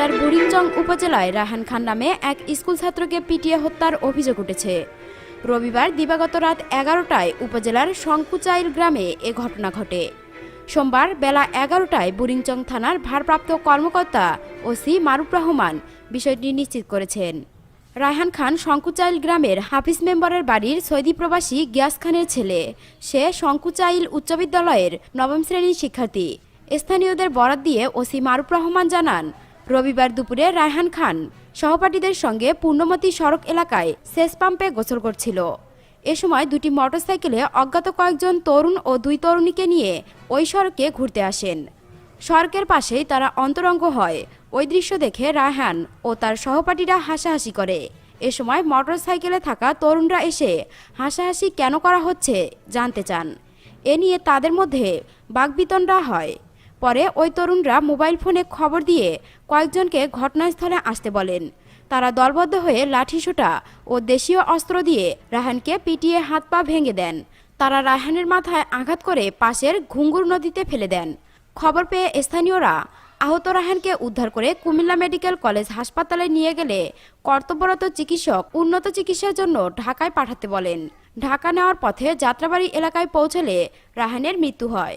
জেলার বুড়িংচং উপজেলায় রাহান খান নামে এক স্কুল ছাত্রকে পিটিয়ে হত্যার অভিযোগ উঠেছে। রবিবার দিবাগত রাত এগারোটায় উপজেলার শঙ্কুচাইল গ্রামে এ ঘটনা ঘটে। সোমবার বেলা এগারোটায় বুড়িংচং থানার ভারপ্রাপ্ত কর্মকর্তা ওসি মারুফ রহমান বিষয়টি নিশ্চিত করেছেন। রায়হান খান শঙ্কুচাইল গ্রামের হাফিজ মেম্বারের বাড়ির সৌদি প্রবাসী গিয়াস খানের ছেলে। সে শঙ্কুচাইল উচ্চ বিদ্যালয়ের নবম শ্রেণির শিক্ষার্থী। স্থানীয়দের বরাত দিয়ে ওসি মারুফ রহমান জানান রবিবার দুপুরে রায়হান খান সহপাঠীদের সঙ্গে পূর্ণমতি সড়ক এলাকায় সেচ পাম্পে গোসল করছিল। এ সময় দুটি মোটরসাইকেলে অজ্ঞাত কয়েকজন তরুণ ও দুই তরুণীকে নিয়ে ওই সড়কে ঘুরতে আসেন। সড়কের পাশেই তারা অন্তরঙ্গ হয়। ওই দৃশ্য দেখে রায়হান ও তার সহপাঠীরা হাসাহাসি করে। এ সময় মোটরসাইকেলে থাকা তরুণরা এসে হাসাহাসি কেন করা হচ্ছে জানতে চান। এ নিয়ে তাদের মধ্যে বাগবিতণ্ডা হয়। পরে ওই তরুণরা মোবাইল ফোনে খবর দিয়ে কয়েকজনকে ঘটনাস্থলে আসতে বলেন। তারা দলবদ্ধ হয়ে লাঠিসোঁটা ও দেশীয় অস্ত্র দিয়ে রাহানকে পিটিয়ে হাত পা ভেঙে দেন। তারা রায়হানের মাথায় আঘাত করে পাশের ঘুঙ্গুর নদীতে ফেলে দেন। খবর পেয়ে স্থানীয়রা আহত রাহানকে উদ্ধার করে কুমিল্লা মেডিকেল কলেজ হাসপাতালে নিয়ে গেলে কর্তব্যরত চিকিৎসক উন্নত চিকিৎসার জন্য ঢাকায় পাঠাতে বলেন। ঢাকা নেওয়ার পথে যাত্রাবাড়ি এলাকায় পৌঁছলে রাহানের মৃত্যু হয়।